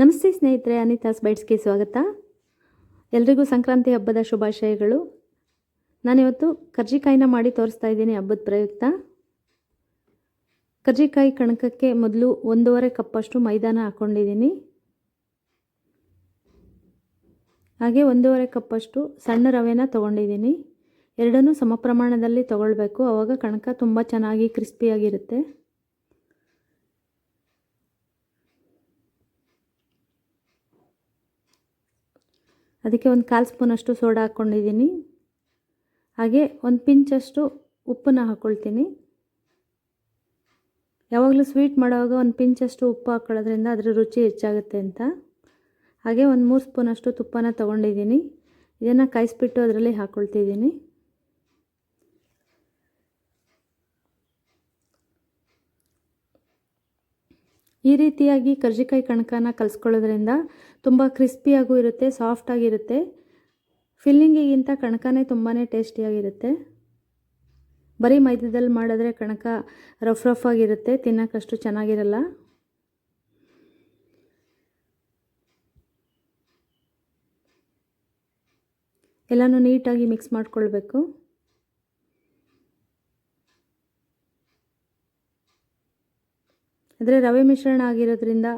ನಮಸ್ತೆ ಸ್ನೇಹಿತರೆ, ಅನಿತಾಸ್ ಬೈಟ್ಸ್ಗೆ ಸ್ವಾಗತ. ಎಲ್ರಿಗೂ ಸಂಕ್ರಾಂತಿ ಹಬ್ಬದ ಶುಭಾಶಯಗಳು. ನಾನಿವತ್ತು ಕರ್ಜಿಕಾಯಿನ ಮಾಡಿ ತೋರಿಸ್ತಾ ಇದ್ದೀನಿ ಹಬ್ಬದ ಪ್ರಯುಕ್ತ. ಕರ್ಜಿಕಾಯಿ ಕಣಕಕ್ಕೆ ಮೊದಲು ಒಂದೂವರೆ ಕಪ್ಪಷ್ಟು ಮೈದಾನ ಹಾಕ್ಕೊಂಡಿದ್ದೀನಿ ಹಾಗೆ ಒಂದೂವರೆ ಕಪ್ಪಷ್ಟು ಸಣ್ಣ ರವೆನ ತೊಗೊಂಡಿದ್ದೀನಿ. ಎರಡನ್ನೂ ಸಮ ಪ್ರಮಾಣದಲ್ಲಿ ತೊಗೊಳ್ಬೇಕು. ಆವಾಗ ಕಣಕ ತುಂಬ ಚೆನ್ನಾಗಿ ಕ್ರಿಸ್ಪಿಯಾಗಿರುತ್ತೆ. ಅದಕ್ಕೆ ಒಂದು ಕಾಲು ಸ್ಪೂನಷ್ಟು ಸೋಡಾ ಹಾಕ್ಕೊಂಡಿದ್ದೀನಿ. ಹಾಗೆ ಒಂದು ಪಿಂಚಷ್ಟು ಉಪ್ಪನ್ನ ಹಾಕ್ಕೊಳ್ತೀನಿ ಯಾವಾಗಲೂ ಸ್ವೀಟ್ ಮಾಡುವಾಗ ಒಂದು ಪಿಂಚಷ್ಟು ಉಪ್ಪು ಹಾಕ್ಕೊಳ್ಳೋದ್ರಿಂದ ಅದರ ರುಚಿ ಹೆಚ್ಚಾಗುತ್ತೆ ಅಂತ. ಹಾಗೆ ಒಂದು ಮೂರು ಸ್ಪೂನಷ್ಟು ತುಪ್ಪನ ತೊಗೊಂಡಿದ್ದೀನಿ. ಇದನ್ನು ಕಾಯಿಸ್ಬಿಟ್ಟು ಅದರಲ್ಲಿ ಹಾಕ್ಕೊಳ್ತಿದ್ದೀನಿ ಈ ರೀತಿಯಾಗಿ ಕರ್ಜಿಕಾಯಿ ಕಣಕನ ಕಲಿಸ್ಕೊಳ್ಳೋದ್ರಿಂದ ತುಂಬ ಕ್ರಿಸ್ಪಿಯಾಗೂ ಇರುತ್ತೆ ಸಾಫ್ಟಾಗಿರುತ್ತೆ ಫಿಲ್ಲಿಂಗಿಗಿಂತ ಕಣಕನೇ ತುಂಬಾ ಟೇಸ್ಟಿಯಾಗಿರುತ್ತೆ ಬರೀ ಮೈದಾದಲ್ಲಿ ಮಾಡಿದ್ರೆ ಕಣಕ ರಫ್ ರಫ್ ಆಗಿರುತ್ತೆ ತಿನ್ನೋಕ್ಕಷ್ಟು ಚೆನ್ನಾಗಿರಲ್ಲ. ಎಲ್ಲನೂ ನೀಟಾಗಿ ಮಿಕ್ಸ್ ಮಾಡ್ಕೊಳ್ಬೇಕು. ಆದರೆ ರವೆ ಮಿಶ್ರಣ ಆಗಿರೋದ್ರಿಂದ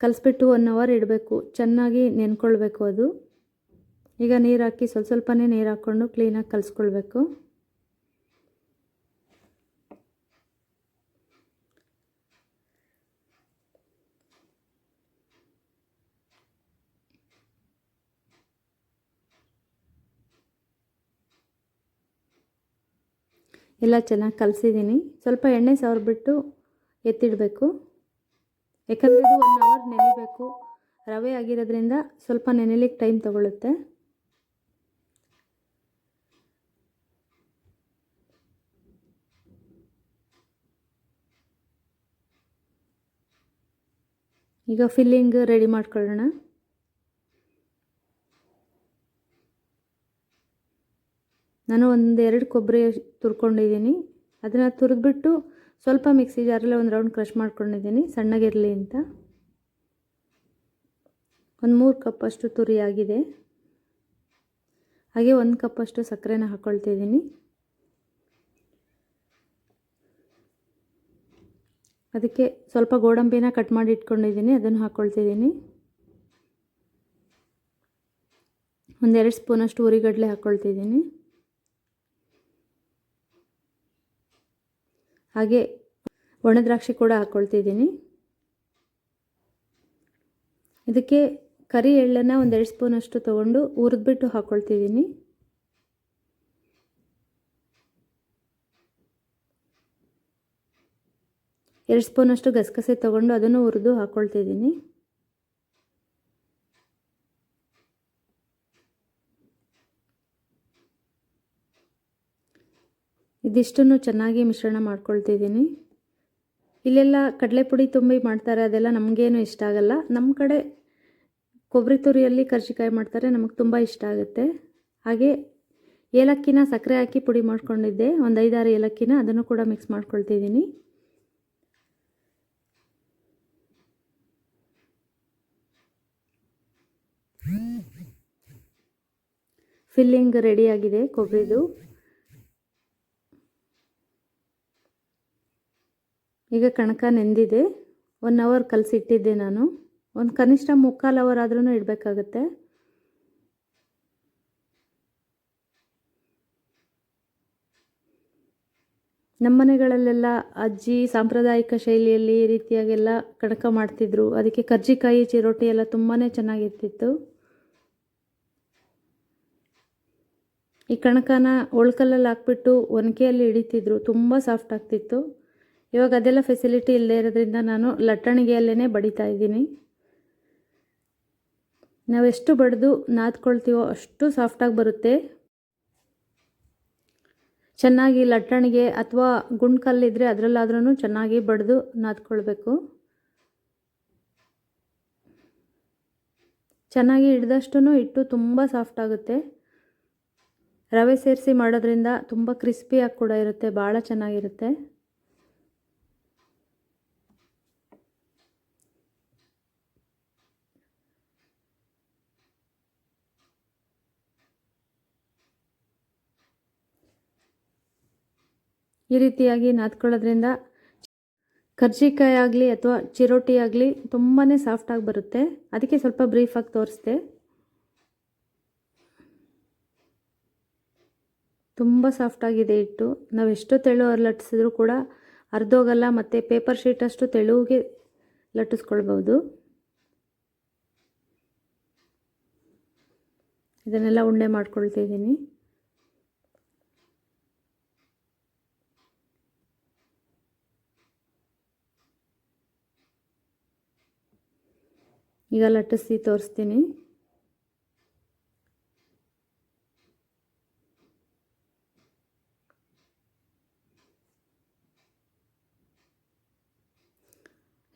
ಕಲಿಸ್ಬಿಟ್ಟು ಒನ್ ಅವರ್ ಇಡಬೇಕು. ಚೆನ್ನಾಗಿ ನೆನ್ಕೊಳ್ಬೇಕು ಅದು. ಈಗ ನೀರು ಹಾಕಿ ಸ್ವಲ್ಪ ಸ್ವಲ್ಪನೇ ನೀರು ಹಾಕ್ಕೊಂಡು ಕ್ಲೀನಾಗಿ ಕಲಿಸ್ಕೊಳ್ಬೇಕು. ಎಲ್ಲ ಚೆನ್ನಾಗಿ ಕಲಸಿದ್ದೀನಿ. ಸ್ವಲ್ಪ ಎಣ್ಣೆ ಸವರ್ಬಿಟ್ಟು ಎತ್ತಿಡಬೇಕು. ಯಾಕಂದರೆ ಇದು ಒನ್ ಅವರ್ ನೆನೆಯಬೇಕು ರವೆ ಆಗಿರೋದ್ರಿಂದ ಸ್ವಲ್ಪ ನೆನೆಲಿಕ್ಕೆ ಟೈಮ್ ತಗೊಳ್ಳುತ್ತೆ ಈಗ ಫಿಲ್ಲಿಂಗ್ ರೆಡಿ ಮಾಡ್ಕೊಳ್ಳೋಣ. ನಾನು ಒಂದೆರಡು ಕೊಬ್ಬರಿ ತುರ್ಕೊಂಡಿದ್ದೀನಿ. ಅದನ್ನು ತುರಿದ್ಬಿಟ್ಟು ಸ್ವಲ್ಪ ಮಿಕ್ಸಿ ಜಾರಲ್ಲಿ ಒಂದು ರೌಂಡ್ ಕ್ರಷ್ ಮಾಡ್ಕೊಂಡಿದ್ದೀನಿ. ಸಣ್ಣಗಿರಲಿ ಅಂತ. ಒಂದು ಮೂರು ಕಪ್ಪಷ್ಟು ತುರಿ ಆಗಿದೆ. ಹಾಗೆ ಒಂದು ಕಪ್ಪಷ್ಟು ಸಕ್ಕರೆನ ಹಾಕ್ಕೊಳ್ತಿದ್ದೀನಿ ಅದಕ್ಕೆ ಸ್ವಲ್ಪ ಗೋಡಂಬಿನ ಕಟ್ ಮಾಡಿ ಇಟ್ಕೊಂಡಿದ್ದೀನಿ. ಅದನ್ನು ಹಾಕ್ಕೊಳ್ತಿದ್ದೀನಿ ಒಂದೆರಡು ಸ್ಪೂನಷ್ಟು ಉರಿಗಡಲೆ ಹಾಕ್ಕೊಳ್ತಿದ್ದೀನಿ ಹಾಗೆ ಒಣ ದ್ರಾಕ್ಷಿ ಕೂಡ ಹಾಕ್ಕೊಳ್ತಿದ್ದೀನಿ ಇದಕ್ಕೆ ಕರಿ ಎಳ್ಳನ್ನು ಒಂದೆರಡು ಸ್ಪೂನಷ್ಟು ತೊಗೊಂಡು ಹುರಿದ್ಬಿಟ್ಟು ಹಾಕ್ಕೊಳ್ತಿದ್ದೀನಿ ಎರಡು ಸ್ಪೂನಷ್ಟು ಗಸಗಸೆ ತೊಗೊಂಡು ಅದನ್ನು ಹುರಿದು ಹಾಕ್ಕೊಳ್ತಿದ್ದೀನಿ ಇದಿಷ್ಟನ್ನು ಚೆನ್ನಾಗಿ ಮಿಶ್ರಣ ಮಾಡ್ಕೊಳ್ತಿದ್ದೀನಿ. ಇಲ್ಲೆಲ್ಲ ಕಡಲೆ ಪುಡಿ ತುಂಬಿ ಮಾಡ್ತಾರೆ, ಅದೆಲ್ಲ ನಮಗೇನು ಇಷ್ಟ ಆಗಲ್ಲ. ನಮ್ಮ ಕಡೆ ಕೊಬ್ಬರಿ ತುರಿಯಲ್ಲಿ ಕರ್ಜಿಕಾಯಿ ಮಾಡ್ತಾರೆ, ನಮಗೆ ತುಂಬ ಇಷ್ಟ ಆಗುತ್ತೆ. ಹಾಗೆ ಏಲಕ್ಕಿನ ಸಕ್ಕರೆ ಹಾಕಿ ಪುಡಿ ಮಾಡ್ಕೊಂಡಿದ್ದೆ, ಒಂದು ಐದಾರು ಏಲಕ್ಕಿನ ಅದನ್ನು ಕೂಡ ಮಿಕ್ಸ್ ಮಾಡ್ಕೊಳ್ತಿದ್ದೀನಿ. ಫಿಲ್ಲಿಂಗ್ ರೆಡಿಯಾಗಿದೆ ಕೊಬ್ಬರಿದು ಈಗ ಕಣಕ ನೆಂದಿದೆ. ಒನ್ ಅವರ್ ಕಲಸಿಟ್ಟಿದ್ದೆ ನಾನು. ಒಂದು ಕನಿಷ್ಠ ಮುಕ್ಕಾಲು ಅವರ್ ಆದ್ರೂ ಇಡಬೇಕಾಗತ್ತೆ. ನಮ್ಮ ಮನೆಗಳಲ್ಲೆಲ್ಲ ಅಜ್ಜಿ ಸಾಂಪ್ರದಾಯಿಕ ಶೈಲಿಯಲ್ಲಿ ಈ ರೀತಿಯಾಗೆಲ್ಲ ಕಣಕ ಮಾಡ್ತಿದ್ರು. ಅದಕ್ಕೆ ಕರ್ಜಿಕಾಯಿ, ಚಿರೋಟಿ ಎಲ್ಲ ತುಂಬಾ ಚೆನ್ನಾಗಿರ್ತಿತ್ತು. ಈ ಕಣಕನ ಒಳ್ಕಲ್ಲಲ್ಲಿ ಹಾಕ್ಬಿಟ್ಟು ಒನಕೆಯಲ್ಲಿ ಹಿಡಿತಿದ್ರು. ತುಂಬ ಸಾಫ್ಟ್ ಆಗ್ತಿತ್ತು. ಇವಾಗ ಅದೆಲ್ಲ ಫೆಸಿಲಿಟಿ ಇಲ್ಲದೆ ಇರೋದ್ರಿಂದ ನಾನು ಲಟ್ಟಣಿಗೆಯಲ್ಲೇ ಬಡಿತಾ ಇದ್ದೀನಿ. ನಾವೆಷ್ಟು ಬಡಿದು ನಾದ್ಕೊಳ್ತೀವೋ ಅಷ್ಟು ಸಾಫ್ಟಾಗಿ ಬರುತ್ತೆ. ಚೆನ್ನಾಗಿ ಲಟ್ಟಣಿಗೆ ಅಥವಾ ಗುಂಡ್ಕಲ್ಲಿದ್ದರೆ ಅದರಲ್ಲಾದ್ರೂ ಚೆನ್ನಾಗಿ ಬಡಿದು ನಾದ್ಕೊಳ್ಬೇಕು. ಚೆನ್ನಾಗಿ ಹಿಡ್ದಷ್ಟು ಹಿಟ್ಟು ತುಂಬ ಸಾಫ್ಟ್ ಆಗುತ್ತೆ. ರವೆ ಸೇರಿಸಿ ಮಾಡೋದ್ರಿಂದ ತುಂಬ ಕ್ರಿಸ್ಪಿಯಾಗಿ ಕೂಡ ಇರುತ್ತೆ, ಭಾಳ ಚೆನ್ನಾಗಿರುತ್ತೆ. ಈ ರೀತಿಯಾಗಿ ನಾದ್ಕೊಳ್ಳೋದ್ರಿಂದ ಕರ್ಜಿಕಾಯಿ ಆಗಲಿ ಅಥವಾ ಚಿರೋಟಿ ಆಗಲಿ ತುಂಬಾ ಸಾಫ್ಟಾಗಿ ಬರುತ್ತೆ. ಅದಕ್ಕೆ ಸ್ವಲ್ಪ ಬ್ರೀಫಾಗಿ ತೋರಿಸ್ದೆ. ತುಂಬ ಸಾಫ್ಟಾಗಿದೆ ಹಿಟ್ಟು. ನಾವು ಎಷ್ಟು ತೆಳು ಲಟ್ಟಿಸಿದ್ರೂ ಕೂಡ ಅರ್ಧೋಗಲ್ಲ ಮತ್ತು ಪೇಪರ್ ಶೀಟಷ್ಟು ತೆಳುವಿಗೆ ಲಟ್ಟಿಸ್ಕೊಳ್ಬೋದು ಇದನ್ನೆಲ್ಲ ಉಂಡೆ ಮಾಡ್ಕೊಳ್ತಿದ್ದೀನಿ ಈಗ ಲಟ್ಟಿಸಿ ತೋರಿಸ್ತೀನಿ.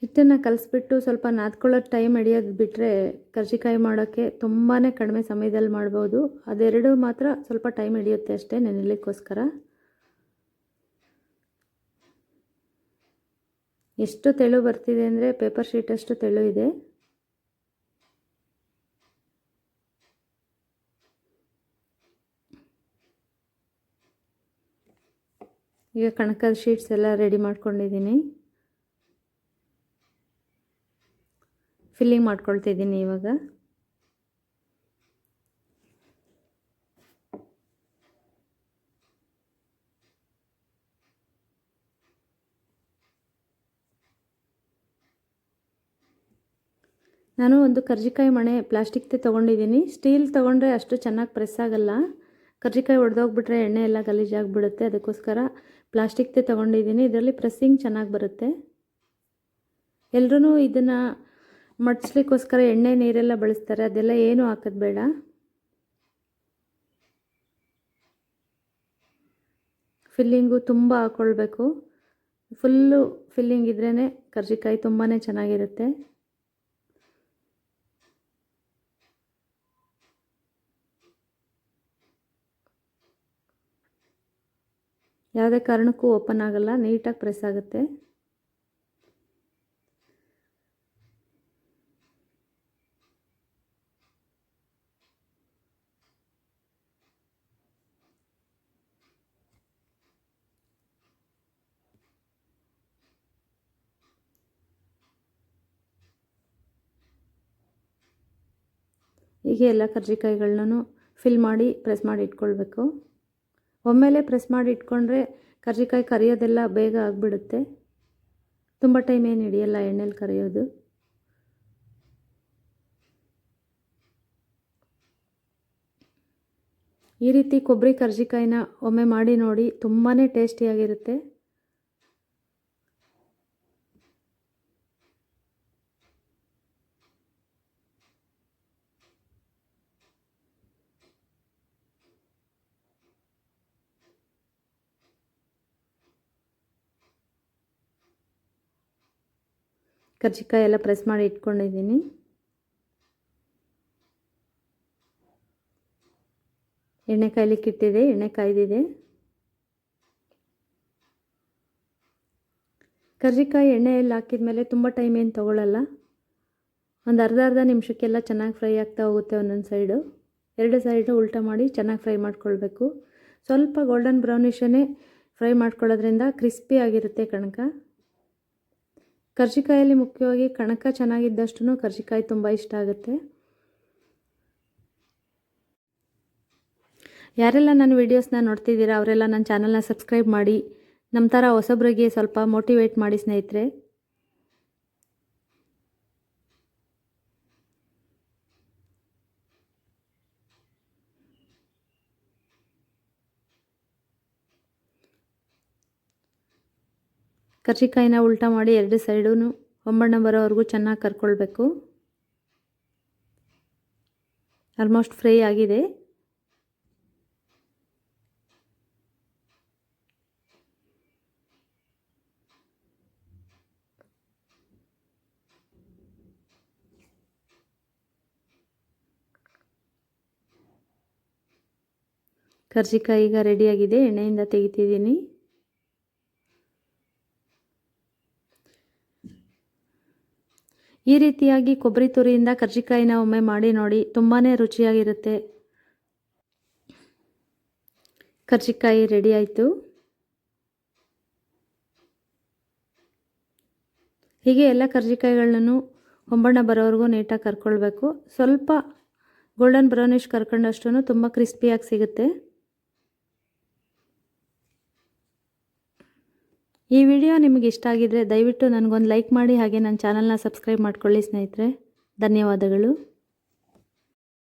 ಹಿಟ್ಟನ್ನು ಕಲಿಸ್ಬಿಟ್ಟು ಸ್ವಲ್ಪ ನಾದ್ಕೊಳ್ಳೋ ಟೈಮ್ ಹಿಡಿಯೋದು ಬಿಟ್ಟರೆ ಕರ್ಜಿಕಾಯಿ ಮಾಡೋಕ್ಕೆ ತುಂಬಾ ಕಡಿಮೆ ಸಮಯದಲ್ಲಿ ಮಾಡ್ಬೋದು. ಅದೆರಡು ಮಾತ್ರ ಸ್ವಲ್ಪ ಟೈಮ್ ಹಿಡಿಯುತ್ತೆ ಅಷ್ಟೇ ನೆನೆಲಿಕ್ಕೋಸ್ಕರ. ಎಷ್ಟು ತೆಳು ಬರ್ತಿದೆ ಅಂದರೆ ಪೇಪರ್ ಶೀಟಷ್ಟು ತೆಳು ಇದೆ. ಈಗ ಕಣಕದ ಶೀಟ್ಸ್ ಎಲ್ಲ ರೆಡಿ ಮಾಡ್ಕೊಂಡಿದ್ದೀನಿ. ಫಿಲ್ಲಿಂಗ್ ಮಾಡ್ಕೊಳ್ತಿದ್ದೀನಿ ಇವಾಗ. ನಾನು ಒಂದು ಕರ್ಜಿಕಾಯಿ ಮಣೆ ಪ್ಲಾಸ್ಟಿಕ್ದೇ ತೊಗೊಂಡಿದ್ದೀನಿ. ಸ್ಟೀಲ್ ತೊಗೊಂಡ್ರೆ ಅಷ್ಟು ಚೆನ್ನಾಗಿ ಪ್ರೆಸ್ ಆಗಲ್ಲ. ಕರ್ಜಿಕಾಯಿ ಒಡೆದೋಗ್ಬಿಟ್ರೆ ಎಣ್ಣೆ ಎಲ್ಲ ಗಲೀಜಾಗಿಬಿಡುತ್ತೆ. ಅದಕ್ಕೋಸ್ಕರ ಪ್ಲಾಸ್ಟಿಕ್ದೇ ತೊಗೊಂಡಿದ್ದೀನಿ. ಇದರಲ್ಲಿ ಪ್ರೆಸ್ಸಿಂಗ್ ಚೆನ್ನಾಗಿ ಬರುತ್ತೆ. ಎಲ್ಲರೂ ಇದನ್ನು ಮಡ್ಸ್ಲಿಕ್ಕೋಸ್ಕರ ಎಣ್ಣೆ ನೀರೆಲ್ಲ ಬಳಸ್ತಾರೆ. ಅದೆಲ್ಲ ಏನೂ ಹಾಕೋದು ಬೇಡ. ಫಿಲ್ಲಿಂಗು ತುಂಬ ಹಾಕ್ಕೊಳ್ಬೇಕು ಫುಲ್ಲು ಫಿಲ್ಲಿಂಗ್ ಇದ್ರೇ ಕರ್ಜಿಕಾಯಿ ತುಂಬಾ ಚೆನ್ನಾಗಿರುತ್ತೆ. ಯಾವುದೇ ಕಾರಣಕ್ಕೂ ಓಪನ್ ಆಗಲ್ಲ, ನೀಟಾಗಿ ಪ್ರೆಸ್ ಆಗುತ್ತೆ. ಹೀಗೆ ಎಲ್ಲ ಕರ್ಜಿಕಾಯಿಗಳನ್ನೂ ಫಿಲ್ ಮಾಡಿ ಪ್ರೆಸ್ ಮಾಡಿ ಇಟ್ಕೊಳ್ಬೇಕು. ಒಮ್ಮೆಲೆ ಪ್ರೆಸ್ ಮಾಡಿ ಇಟ್ಕೊಂಡ್ರೆ ಕರ್ಜಿಕಾಯಿ ಕರಿಯೋದೆಲ್ಲ ಬೇಗ ಆಗಿಬಿಡುತ್ತೆ. ತುಂಬ ಟೈಮ್ ಏನು ಹಿಡಿಯಲ್ಲ ಎಣ್ಣೆಲಿ ಕರಿಯೋದು. ಈ ರೀತಿ ಕೊಬ್ಬರಿ ಕರ್ಜಿಕಾಯಿನ ಒಮ್ಮೆ ಮಾಡಿ ನೋಡಿ ತುಂಬಾ ಟೇಸ್ಟಿಯಾಗಿರುತ್ತೆ ಕರ್ಜಿಕಾಯಿ ಎಲ್ಲ ಪ್ರೆಸ್ ಮಾಡಿ ಇಟ್ಕೊಂಡಿದ್ದೀನಿ. ಎಣ್ಣೆ ಕಾಯ್ಲಿಕ್ಕೆ ಇಟ್ಟಿದೆ, ಎಣ್ಣೆ ಕಾಯ್ದಿದೆ. ಕರ್ಜಿಕಾಯಿ ಎಣ್ಣೆಯಲ್ಲಿ ಹಾಕಿದ ಮೇಲೆ ತುಂಬ ಟೈಮ್ ಏನು ತೊಗೊಳ್ಳಲ್ಲ ಒಂದು ಅರ್ಧ ಅರ್ಧ ನಿಮಿಷಕ್ಕೆಲ್ಲ ಚೆನ್ನಾಗಿ ಫ್ರೈ ಆಗ್ತಾ ಹೋಗುತ್ತೆ ಒಂದೊಂದು ಸೈಡು ಎರಡು ಸೈಡು ಉಲ್ಟಾ ಮಾಡಿ ಚೆನ್ನಾಗಿ ಫ್ರೈ ಮಾಡ್ಕೊಳ್ಬೇಕು. ಸ್ವಲ್ಪ ಗೋಲ್ಡನ್ ಬ್ರೌನಿಷನ್ನೇ ಫ್ರೈ ಮಾಡ್ಕೊಳ್ಳೋದ್ರಿಂದ ಕ್ರಿಸ್ಪಿ ಆಗಿರುತ್ತೆ ಕಣಕ ಕರ್ಜಿಕಾಯಲ್ಲಿ ಮುಖ್ಯವಾಗಿ ಕಣಕ ಚೆನ್ನಾಗಿದ್ದಷ್ಟು ಕರ್ಜಿಕಾಯಿ ತುಂಬ ಇಷ್ಟ ಆಗುತ್ತೆ. ಯಾರೆಲ್ಲ ನನ್ನ ವೀಡಿಯೋಸ್ನ ನೋಡ್ತಿದ್ದೀರಾ, ಅವರೆಲ್ಲ ನನ್ನ ಚಾನಲ್ನ ಸಬ್ಸ್ಕ್ರೈಬ್ ಮಾಡಿ ನಮ್ಮ ಥರ ಹೊಸಬ್ರಿಗೆ ಸ್ವಲ್ಪ ಮೋಟಿವೇಟ್ ಮಾಡಿ ಸ್ನೇಹಿತರೆ. ಕರ್ಜಿಕಾಯಿನ ಉಲ್ಟಾ ಮಾಡಿ ಎರಡು ಸೈಡೂ ಒಂಬಣ್ಣ ಬರೋವರೆಗೂ ಚೆನ್ನಾಗಿ ಕರ್ಕೊಳ್ಬೇಕು. ಆಲ್ಮೋಸ್ಟ್ ಫ್ರೈ ಆಗಿದೆ. ಕರ್ಜಿಕಾಯಿ ಈಗ ರೆಡಿಯಾಗಿದೆ ಎಣ್ಣೆಯಿಂದ ತೆಗಿತಿದ್ದೀನಿ. ಈ ರೀತಿಯಾಗಿ ಕೊಬ್ಬರಿ ತುರಿಯಿಂದ ಕರ್ಜಿಕಾಯಿನ ಒಮ್ಮೆ ಮಾಡಿ ನೋಡಿ ತುಂಬಾ ರುಚಿಯಾಗಿರುತ್ತೆ. ಕರ್ಜಿಕಾಯಿ ರೆಡಿ ಆಯಿತು. ಹೀಗೆ ಎಲ್ಲ ಕರ್ಜಿಕಾಯಿಗಳನ್ನು ಹೊಂಬಣ್ಣ ಬರೋವರೆಗೂ ನೀಟಾಗಿ ಕರ್ಕೊಳ್ಬೇಕು. ಸ್ವಲ್ಪ ಗೋಲ್ಡನ್ ಬ್ರೌನಿಷ್ ಕರ್ಕೊಂಡಷ್ಟು ತುಂಬ ಕ್ರಿಸ್ಪಿಯಾಗಿ ಸಿಗುತ್ತೆ. ಈ ವಿಡಿಯೋ ನಿಮಗೆ ಇಷ್ಟ ಆಗಿದರೆ ದಯವಿಟ್ಟು ನನಗೊಂದು ಲೈಕ್ ಮಾಡಿ ಹಾಗೆ ನನ್ನ ಚಾನಲ್ನ ಸಬ್ಸ್ಕ್ರೈಬ್ ಮಾಡ್ಕೊಳ್ಳಿ ಸ್ನೇಹಿತರೆ. ಧನ್ಯವಾದಗಳು.